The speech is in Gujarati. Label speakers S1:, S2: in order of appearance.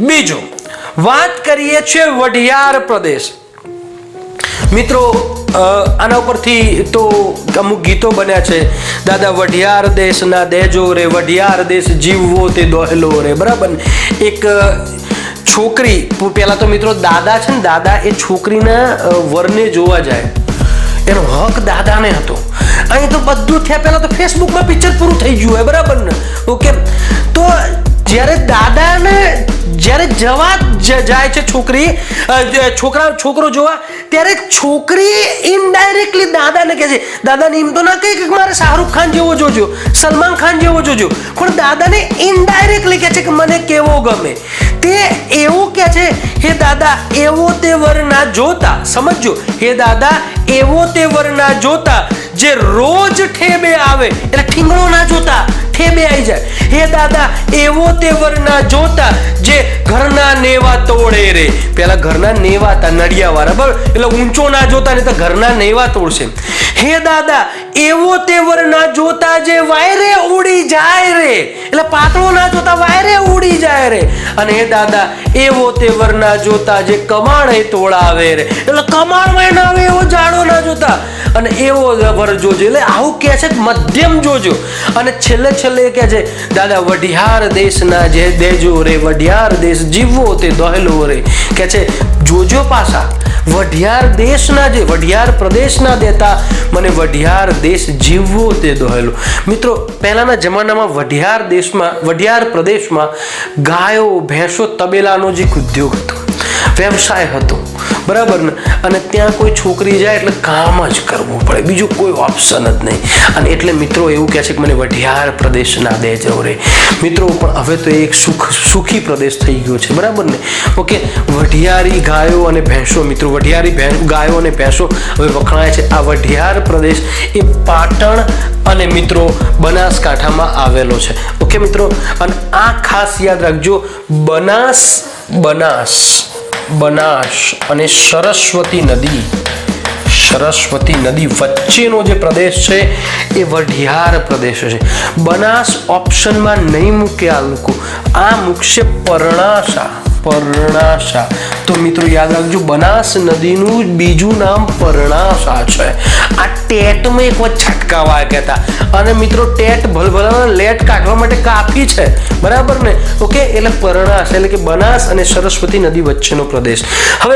S1: બીજું, વાત કરીએ છીએ વઢિયાર પ્રદેશ. મિત્રો આના ઉપરથી તો અમુક ગીતો બન્યા છે. દાદા, વઢિયાર દેશના દેજો રે, વઢિયાર દેશ જીવવો તે દોહેલો રે. બરાબર એક છોકરી પહેલાં તો મિત્રો દાદા છે ને, દાદા એ છોકરીના વરને જોવા જાય. એનો હક દાદાને હતો. અહીં તો બધું થયા પહેલાં તો ફેસબુકમાં પિક્ચર પૂરું થઈ ગયું હોય, બરાબર ને? ઓકે? તો જ્યારે જ્યારે જવા જાય છે છોકરી છોકરા, છોકરો જોવા, ત્યારે છોકરી ઇનડાયરેક્ટલી દાદાને કહે છે, દાદાને એમ તો ના કહે કે મારે શાહરુખ ખાન જેવો જોજો, સલમાન ખાન જેવો જોજો, પણ દાદાને ઇનડાયરેક્ટલી કહે છે કે મને કેવો ગમે. તે એવું કહે છે, હે દાદા, એવો તે વર ના જોતા સમજો હે દાદા, એવો તે વર ના જોતા, જે રોજ ઠેબે આવે, એટલે ઠીંગણો ના જોતા ઠેબે આવી જાય. હે દાદા, એવો તેવર ના જોતા જે ઘરના નેવા તોડે રે. પેલા ઘરના નેવા હતા નડિયા વાળા બરાબર? એટલે ઊંચો ના જોતા ને તો ઘરના નેવા તોડશે. હે દાદા, એવો તેવર ના જોતા જે વાયરે ઉડી જાય રે. એટલે પાતળો ના જોતા વાયરે અને એ દાદા, એવો તે વર ના જોતા જે કમાણ એ તોળાવે રે. એટલે કમાણમાં ના આવે, એવો જાડો ના જોતા. અને એવો વર જોજો, એટલે આવું કહે છે મધ્યમ જોજો. અને છેલ્લે છેલ્લે કહે છે, દાદા, વઢિયાર દેશના જે દેજો રે, વઢિયાર દેશ જીવવો તે દહેલો રે. કે છે, જોજો પાછા. વઢિયાર દેશના જે વઢિયાર પ્રદેશના દેતા મને વઢિયાર દેશ જીવવો તે દોહેલો. મિત્રો, પહેલાના જમાનામાં વઢિયાર દેશમાં, વઢિયાર પ્રદેશમાં ગાયો, ભેંસો, તબેલાનો જે ઉદ્યોગ હતો. વ્યવસાય હતો. બરાબર ને? અને ત્યાં કોઈ છોકરી જાય એટલે કામ જ કરવું પડે. બીજું કોઈ ઓપ્શન જ નહીં. અને એટલે મિત્રો એવું કહે છે કે મને વઢિયાર પ્રદેશ ના દેજો રે મિત્રો, પણ હવે તો એક સુખ, સુખી પ્રદેશ થઈ ગયો છે. બરાબર ને? ઓકે વઢિયારી ગાયો અને ભેંસો, મિત્રો, વઢિયારી ગાયો અને ભેંસો હવે વખણાય છે. આ વઢિયાર પ્રદેશ એ પાટણ અને મિત્રો બનાસકાંઠામાં આવેલો છે. ઓકે, મિત્રો? અને આ ખાસ યાદ રાખજો. બનાસ બનાસ. બનાસ અને સરસ્વતી નદી. સરસ્વતી નદી વચ્ચેનો જે પ્રદેશ છે, એ વઢિયાર પ્રદેશ છે. બનાસ ઓપ્શનમાં નહીં મૂકે આ લોકો. આ મૂકશે પરણાશા પરણાશા. તો મિત્રો યાદ રાખજો, બનાસ નદીનું બીજું નામ પરણાશા છે. આ ટેટમાં એક વખત છટકાવા કહેતા અને મિત્રો ટેટ ભલભલાના લેટ કાઢવા માટે કાફી છે. બરાબર ને? ઓકે? એટલે પરણાશ, એટલે કે બનાસ અને સરસ્વતી નદી વચ્ચેનો પ્રદેશ. હવે